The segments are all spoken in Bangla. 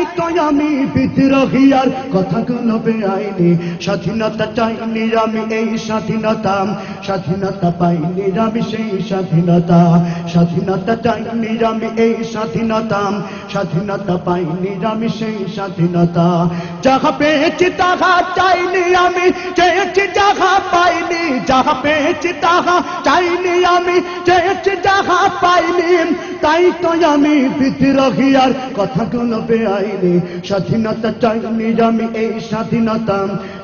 তাই তো আমি বিদ্রোহী আর কথাগুলো বেআইনি। স্বাধীনতা চাইনি আমি এই স্বাধীনতা। স্বাধীনতা পাইনি আমি সেই স্বাধীনতা। স্বাধীনতা চাইনি আমি এই স্বাধীনতা। স্বাধীনতা পাইনি আমি সেই স্বাধীনতা। যাহা পেয়েছি তাহা চাইনি আমি পাইনি যাহা পেয়েছি, তাহা চাইনি আমি, চেয়েছি, যাহা পাইনি। তাই তো আমি বিদ্রোহী, আর কথাগুলো বেআইনি। স্বাধীনতা চাইনি আমি, এই স্বাধীনতা।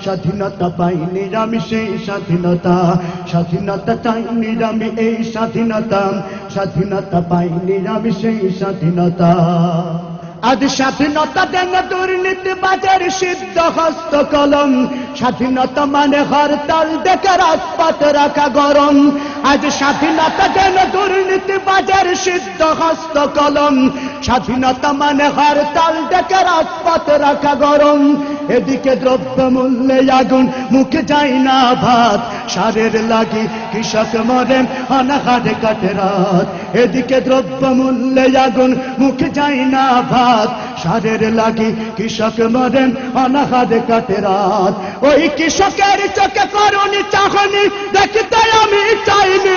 স্বাধীনতা পাইনি আমি, সেই স্বাধীনতা। স্বাধীনতা চাইনি আমি, এই স্বাধীনতা। স্বাধীনতা পাইনি আমি, সেই স্বাধীনতা। আজ স্বাধীনতা দেন দুর্নীতি বাজার সিদ্ধ হস্ত কলম। স্বাধীনতা মানে হরতাল দেখে রাজপথ রাখা গরম। আজ স্বাধীনতা দেন দুর্নীতি বাজার সিদ্ধ হস্ত কলম। স্বাধীনতা মানে হরতাল দেখে রাজপথ রাখা গরম। এদিকে দ্রব্য মূল্যে আগুন মুখে যায় না ভাত। সারের লাগি কৃষক মরেন, অনাহারে কাটে রাত। এদিকে দ্রব্য মূল্যে আগুন, মুখে যায় না ভাত। সারের লাগি কৃষক মরেন, অনাহারে কাটে রাত। ওই কৃষকের চোখে করুন চাহনি, দেখতে আমি চাইনি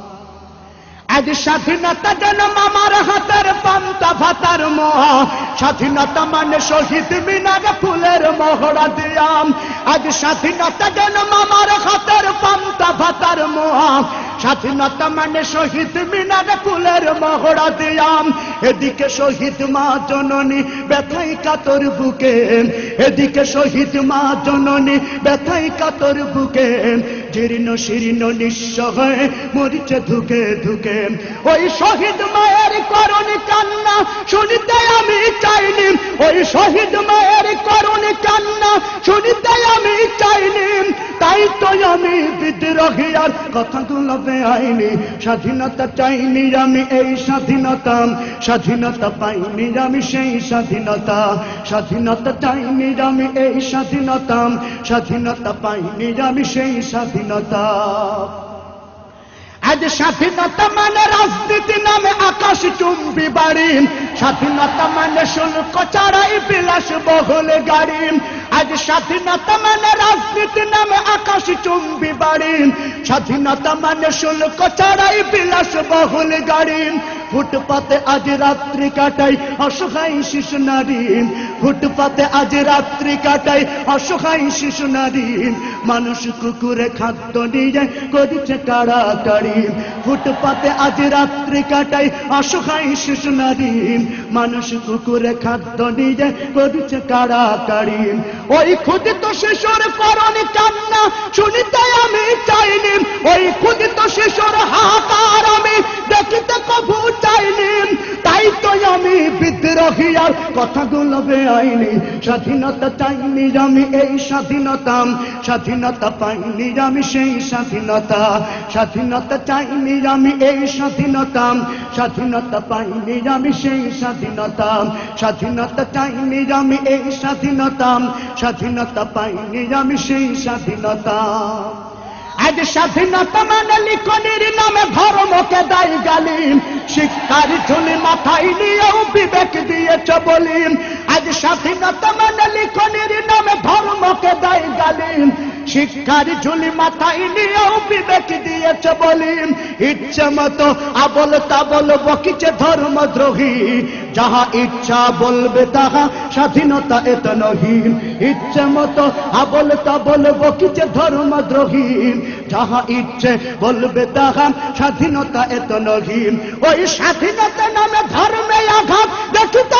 আজ স্বাধীনতা যেন মামার হাতের পান্তা ভাতার মহা। স্বাধীনতা মানে শহীদ মিনার ফুলের মহড়া দিয়াম। আজ স্বাধীনতা যেন মামার হাতের পান্তা ভাতার মহা। স্বাধীনতা মানে শহীদ মিনার ফুলের মহড়া দিয়াম। এদিকে শহীদ মা জননী ব্যথাই কাতর বুকে। এদিকে শহীদ মা জননী ব্যথাই কাতর বুকে। জীর্ণ শীর্ণ নিঃস্ব হয়ে মরিচে ধুকে ধুকে। ওই শহীদ মায়ের করুণ কান্না শুনিতে আমি চাইনি। ওই শহীদ মায়ের করুণ কান্না শুনিতে আমি চাইনি। তাই বিদ্রোহী আর কথাগুলো বেআইনি স্বাধীনতা চাইনি আমি এই স্বাধীনতা। স্বাধীনতা পাইনি আমি সেই স্বাধীনতা। স্বাধীনতা চাইনি আমি এই স্বাধীনতা। স্বাধীনতা পাইনি আমি সেই স্বাধীনতা। আজ স্বাধীনতা মানে রাজনীতি নামে আকাশ চুম্বি বাড়ি। স্বাধীনতা মানে শুল্ক চারাই বিলাস, বহুল গাড়ি। আজ স্বাধীনতা মানে রাজনীতি নামে আকাশ চুম্বি বাড়ি। স্বাধীনতা মানে শুল্ক চারাই বিলাস বহুল গাড়ি। ফুটপাতে আজ রাত্রি কাটাই অসহায় শিশু নারী। ফুটপাতে আজ রাত্রি কাটাই অসহায় শিশু নারী। মানুষ কুকুরে খাদ্য নিয়ে করেছে কাড়াকাড়ি ফুটপাতে আজ রাত্রি কাটাই অসহায় শিশু নারী। মানুষ কুকুরে খাদ্য নিয়ে করেছে কাড়াকাড়ি ওই ক্ষুদিত শিশুর করণে কান্না শুনিতে আমি চাইনি। ওই ক্ষুদিত শিশুর হাহাকার আমি দেখিতে কবু চাইনি। তাই তো আমি বিদ্রোহী আর কথাগুলো বেআইনি স্বাধীনতা চাইনি আমি এই স্বাধীনতা। স্বাধীনতা পাইনি আমি সেই স্বাধীনতা। স্বাধীনতা চাইনি আমি এই স্বাধীনতা। স্বাধীনতা পাইনি আমি সেই স্বাধীনতা। স্বাধীনতা চাইনি আমি এই স্বাধীনতা। স্বাধীনতা পাইনি আমি সেই স্বাধীনতা। আজ স্বাধীনতা মানে লিখনির নামে ধর্মকে দায়ী গালিম। শিক্ষার ঝুলি মাথায় নিয়েও বিবেক দিয়েছ বলিম। স্বাধীনতা মানে লিখনির নামে ধর্মকে শিক্ষার ঝুলি মাথায় নিয়েও বিবেক দিয়েছ বলিম। ইচ্ছে মতো আবল বকিছে ধর্মদ্রোহী। যাহা ইচ্ছা বলবে তাহা স্বাধীনতা এত নহি। ইচ্ছে মতো আবল তাবল বকিছে ধর্মদ্রোহী। যাহা ইচ্ছে বলবে তাহা স্বাধীনতা এত নহি। ওই স্বাধীনতা নামে ধর্মে আঘাত দেখিতে